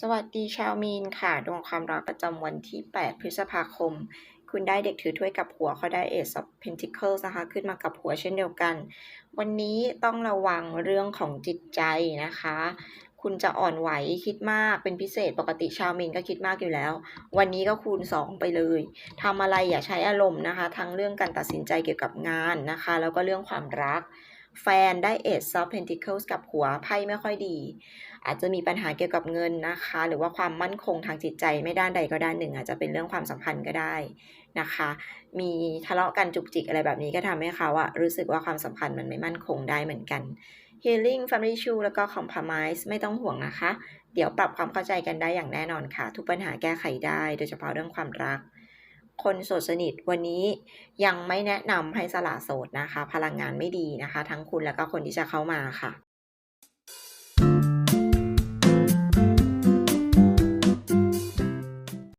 สวัสดีชาวมีนค่ะ ดวงความรักประจำวันที่ 8 พฤษภาคม คุณได้เด็กถือถ้วยกับหัวเขาได้ Ace of Pentacles นะคะ ขึ้นมากับหัวเช่นเดียวกัน วันนี้ต้องระวังเรื่องของจิตใจนะคะ คุณจะอ่อนไหวคิดมากเป็นพิเศษปกติชาวมีนก็คิดมากอยู่แล้ว วันนี้ก็คูณ 2 ไปเลยทำอะไรอย่าใช้อารมณ์นะคะ ทั้งเรื่องการตัดสินใจเกี่ยวกับงานนะคะ แล้วก็เรื่องความรัก แฟนได้ Ace of Pentacles กับหัวไพ่ไม่ค่อยดี อาจจะมีปัญหาเกี่ยวกับเงินนะคะ หรือว่าความมั่นคงทางจิตใจไม่ด้านใดก็ด้านหนึ่ง อาจจะเป็นเรื่องความสัมพันธ์ก็ได้นะคะ มีทะเลาะกันจุกจิกอะไรแบบนี้ก็ทำให้เขาอะรู้สึกว่าความสัมพันธ์มันไม่มั่นคงได้เหมือนกัน Healing Family Issue แล้วก็ Compromise ไม่ต้องห่วงนะคะ เดี๋ยวปรับความเข้าใจกันได้อย่างแน่นอนค่ะ ทุกปัญหาแก้ไขได้ โดยเฉพาะเรื่องความรัก คนโสดสนิทวันนี้ยังไม่แนะนำให้สละโสดนะคะ พลังงานไม่ดีนะคะ ทั้งคุณแล้วก็คนที่จะเข้ามาค่ะ